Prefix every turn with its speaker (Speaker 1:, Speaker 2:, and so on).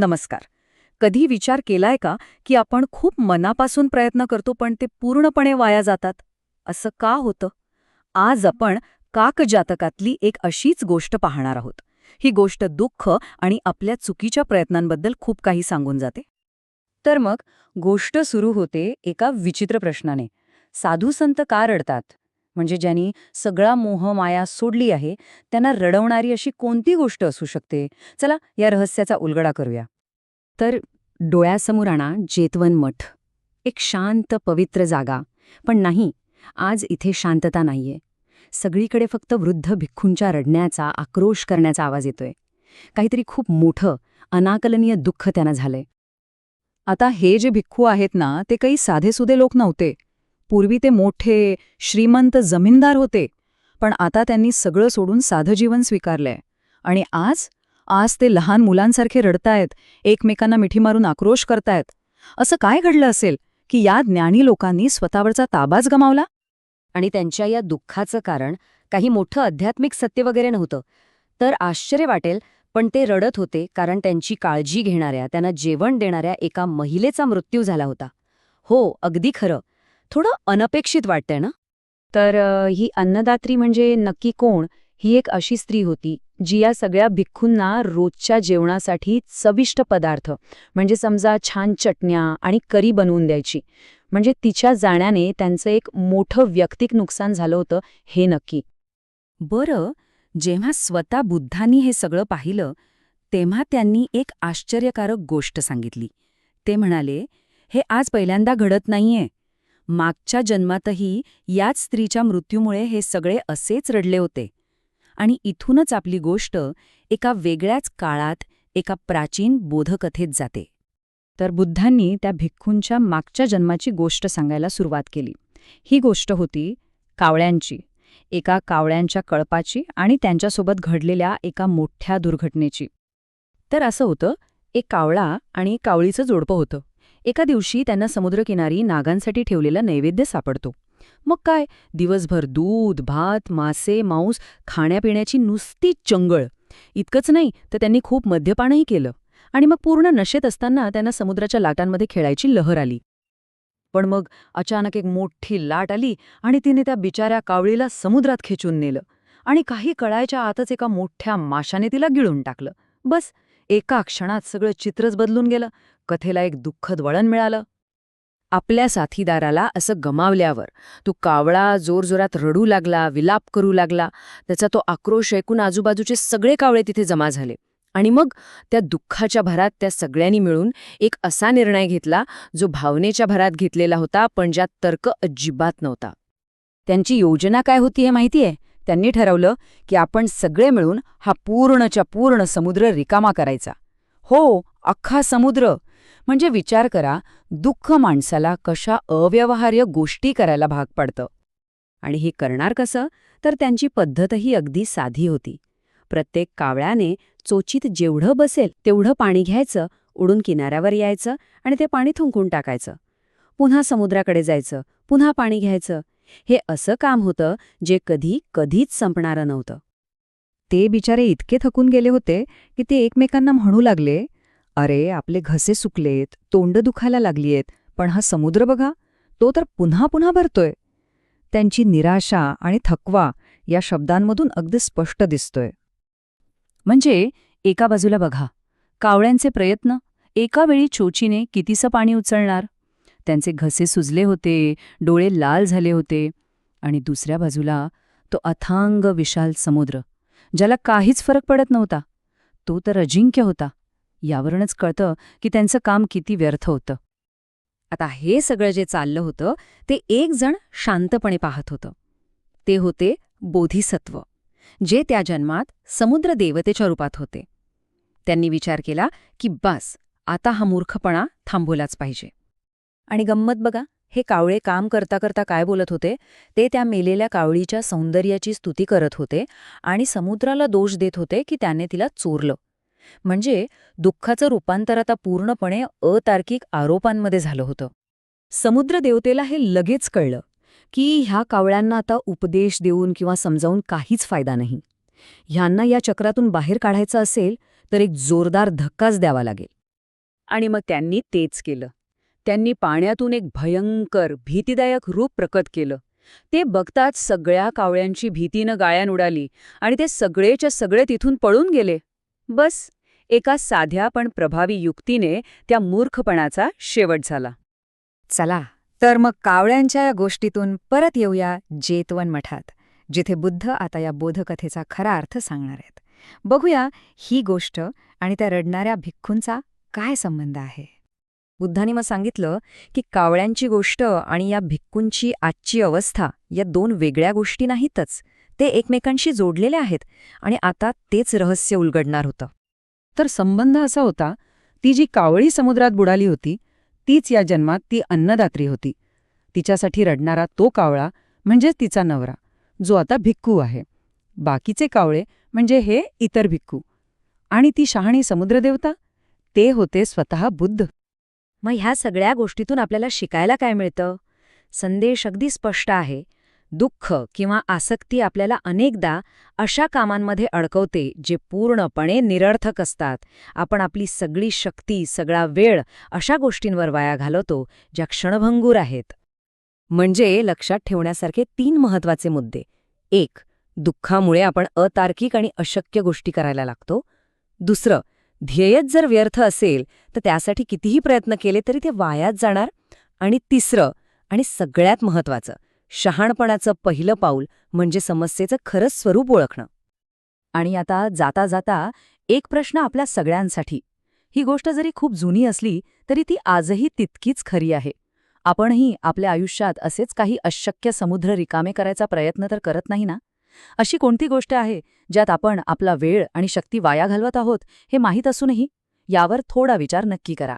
Speaker 1: नमस्कार. कधी विचार केलाय का की आपण खूप मनापासून प्रयत्न करतो पण ते पूर्णपणे वाया जातात? असं का होतं? आज आपण काकजातकातली एक अशीच गोष्ट पाहणार आहोत. ही गोष्ट दुःख आणि आपल्या चुकीच्या प्रयत्नांबद्दल खूप काही सांगून जाते. तर मग गोष्ट सुरू होते एका विचित्र प्रश्नाने. साधू संत का रडतात? म्हणजे ज्यांनी सगळा मोह माया सोडली आहे त्यांना रडवणारी अशी कोणती गोष्ट असू शकते? चला या रहस्याचा उलगडा करूया. तर डोळ्यासमोर आणा जेतवन मठ. एक शांत पवित्र जागा. पण नाही आज इथे शांतता नाहीये. सगळीकडे फक्त वृद्ध भिक्खूंच्या रडण्याचा आक्रोश करण्याचा आवाज येतोय. काहीतरी खूप मोठं अनाकलनीय दुःख त्यांना झालंय. आता हे जे भिक्खू आहेत ना ते काही साधेसुधे लोक नव्हते. पूर्वी ते मोठे श्रीमंत जमीनदार होते पण आता त्यांनी सगळं सोडून साधं जीवन स्वीकारलंय. आणि आज? आज ते लहान मुलांसारखे रडतायत एकमेकांना मिठी मारून आक्रोश करतायत. असं काय घडलं असेल की या ज्ञानी लोकांनी स्वतःवरचा ताबाच गमावला? आणि त्यांच्या या दुःखाचं कारण काही मोठं आध्यात्मिक सत्य वगैरे नव्हतं. तर आश्चर्य वाटेल पण ते रडत होते कारण त्यांची काळजी घेणाऱ्या त्यांना जेवण देणाऱ्या एका महिलेचा मृत्यू झाला होता. हो अगदी खरं. थोडं अनपेक्षित वाटतंय ना? तर ही अन्नदात्री म्हणजे नक्की कोण? ही एक अशी स्त्री होती जी या सगळ्या भिक्खूंना रोजच्या जेवणासाठी चविष्ट पदार्थ म्हणजे समजा छान चटण्या आणि करी बनवून द्यायची. म्हणजे तिच्या जाण्याने त्यांचं एक मोठं व्यक्तिक नुकसान झालं होतं हे नक्की. बरं जेव्हा स्वतः बुद्धांनी हे सगळं पाहिलं तेव्हा त्यांनी एक आश्चर्यकारक गोष्ट सांगितली. ते म्हणाले हे आज पहिल्यांदा घडत नाहीये. मागच्या जन्मातही याच स्त्रीच्या मृत्यूमुळे हे सगळे असेच रडले होते. आणि इथूनच आपली गोष्ट एका वेगळ्याच काळात एका प्राचीन बोधकथेत जाते. तर बुद्धांनी त्या भिक्खूंच्या मागच्या जन्माची गोष्ट सांगायला सुरुवात केली. ही गोष्ट होती कावळ्यांची. एका कावळ्यांच्या कळपाची आणि त्यांच्यासोबत घडलेल्या एका मोठ्या दुर्घटनेची. तर असं होतं एक कावळा आणि कावळीचं जोडपं होतं. एका दिवशी त्यांना समुद्रकिनारी नागांसाठी ठेवलेला नैवेद्य सापडतो. मग काय? दिवसभर दूध भात मासे मांस खाण्यापिण्याची नुसती चंगळ. इतकंच नाही तर त्यांनी खूप मद्यपानही केलं. आणि मग पूर्ण नशेत असताना त्यांना समुद्राच्या लाटांमध्ये खेळायची लहर आली. पण मग अचानक एक मोठी लाट आली आणि तिने त्या बिचाऱ्या कावळीला समुद्रात खेचून नेलं. आणि काही कळायच्या आतच एका मोठ्या माशाने तिला गिळून टाकलं. बस एका क्षणात सगळं चित्रच बदलून गेलं. कथेला एक दुःखद वळण मिळालं. आपल्या साथीदाराला असं गमावल्यावर तो कावळा जोरजोरात रडू लागला विलाप करू लागला. त्याचा तो आक्रोश ऐकून आजूबाजूचे सगळे कावळे तिथे जमा झाले. आणि मग त्या दुःखाच्या भरात त्या सगळ्यांनी मिळून एक असा निर्णय घेतला जो भावनेच्या भरात घेतलेला होता पण ज्यात तर्क अजिबात नव्हता. त्यांची योजना काय होती हे माहितीये? त्यांनी ठरवलं की आपण सगळे मिळून हा पूर्णच्या पूर्ण समुद्र रिकामा करायचा. हो अख्खा समुद्र. म्हणजे विचार करा दुःख माणसाला कशा अव्यवहार्य गोष्टी करायला भाग पडतं. आणि हे करणार कसं? तर त्यांची पद्धतही अगदी साधी होती. प्रत्येक कावळ्याने चोचीत जेवढं बसेल तेवढं पाणी घ्यायचं उडून किनाऱ्यावर यायचं आणि ते पाणी थुंकून टाकायचं. पुन्हा समुद्राकडे जायचं पुन्हा पाणी घ्यायचं. हे असं काम होतं जे कधी कधीच संपणारं नव्हतं. ते बिचारे इतके थकून गेले होते की ते एकमेकांना म्हणू लागले अरे आपले घसे सुकलेत तोंड दुखायला लागलीयत पण हा समुद्र बघा तो तर पुन्हा पुन्हा भरतोय. त्यांची निराशा आणि थकवा या शब्दांमधून अगदी स्पष्ट दिसतोय. म्हणजे एका बाजूला बघा कावळ्यांचे प्रयत्न एका वेळी चोचीने कितीसं पाणी उचलणार? त्यांचे घसे सुजले होते डोळे लाल झाले होते. आणि दुसऱ्या बाजूला तो अथांग विशाल समुद्र ज्याला काहीच फरक पडत नव्हता. तो तर अजिंक्य होता. यावरूनच कळतं की त्यांचं काम किती व्यर्थ होतं. आता हे सगळं जे चाललं होतं ते एक जण शांतपणे पाहत होतं. ते होते बोधिसत्व जे त्या जन्मात समुद्र देवतेच्या रूपात होते. त्यांनी विचार केला की बस आता हा मूर्खपणा थांबवलाच पाहिजे. आणि गंमत बघा हे कावळे काम करता करता काय बोलत होते? ते त्या मेलेल्या कावळीच्या सौंदर्याची स्तुती करत होते आणि समुद्राला दोष देत होते की त्याने तिला चोरलं. म्हणजे दुःखाचं रूपांतर आता पूर्णपणे अतार्किक आरोपांमध्ये झालं होतं. समुद्र देवतेला हे लगेच कळलं की ह्या कावळ्यांना आता उपदेश देऊन किंवा समजावून काहीच फायदा नाही. ह्यांना या चक्रातून बाहेर काढायचं असेल तर एक जोरदार धक्काच द्यावा लागेल. आणि मग त्यांनी तेच केलं. त्यांनी पाण्यातून एक भयंकर भीतीदायक रूप प्रकट केलं. ते बघताच सगळ्या कावळ्यांची भीतीनं गाळ्यान उडाली आणि ते सगळेच्या सगळे तिथून पळून गेले. बस एका साध्या पण प्रभावी युक्तीने त्या मूर्खपणाचा शेवट झाला.
Speaker 2: चला तर मग कावळ्यांच्या या गोष्टीतून परत येऊया जेतवन मठात जिथे बुद्ध आता या बोधकथेचा खरा अर्थ सांगणार आहेत. बघूया ही गोष्ट आणि त्या रडणाऱ्या भिक्खूंचा काय संबंध आहे.
Speaker 1: बुद्धाने मग सांगितलं की कावळ्यांची गोष्ट आणि या भिक्कूंची आजची अवस्था या दोन वेगळ्या गोष्टी नाहीतच. ते एकमेकांशी जोडलेले आहेत आणि आता तेच रहस्य उलगडणार होतं.
Speaker 3: तर संबंध असा होता ती जी कावळी समुद्रात बुडाली होती तीच या जन्मात ती अन्नदात्री होती. तिच्यासाठी रडणारा तो कावळा म्हणजेच तिचा नवरा जो आता भिक्खू आहे. बाकीचे कावळे म्हणजे हे इतर भिक्खू. आणि ती शहाणी समुद्रदेवता? ते होते स्वतः बुद्ध.
Speaker 1: मग ह्या सगळ्या गोष्टीतून आपल्याला शिकायला काय मिळतं? संदेश अगदी स्पष्ट आहे. दुःख किंवा आसक्ती आपल्याला अनेकदा अशा कामांमध्ये अडकवते जे पूर्णपणे निरर्थक असतात. आपण आपली सगळी शक्ती सगळा वेळ अशा गोष्टींवर वाया घालवतो ज्या क्षणभंगूर आहेत. म्हणजे लक्षात ठेवण्यासारखे तीन महत्त्वाचे मुद्दे. एक दुःखामुळे आपण अतार्किक आणि अशक्य गोष्टी करायला लागतो. दुसरं ध्येयच जर व्यर्थ असेल तर त्यासाठी कितीही प्रयत्न केले तरी ते वायाच जाणार. आणि तिसरं आणि सगळ्यात महत्वाचं शहाणपणाचं पहिलं पाऊल म्हणजे समस्येचं खरंच स्वरूप ओळखणं. आणि आता जाता जाता एक प्रश्न आपल्या सगळ्यांसाठी. ही गोष्ट जरी खूप जुनी असली तरी ती आजही तितकीच खरी आहे. आपणही आपल्या आयुष्यात असेच काही अशक्य समुद्र रिकामे करायचा प्रयत्न तर करत नाही ना? अशी कोणती गोष्ट आहे ज्यात आपण आपला वेळ आणि शक्ती वाया घालवत आहोत हे माहीत असूनही यावर थोडा विचार नक्की करा.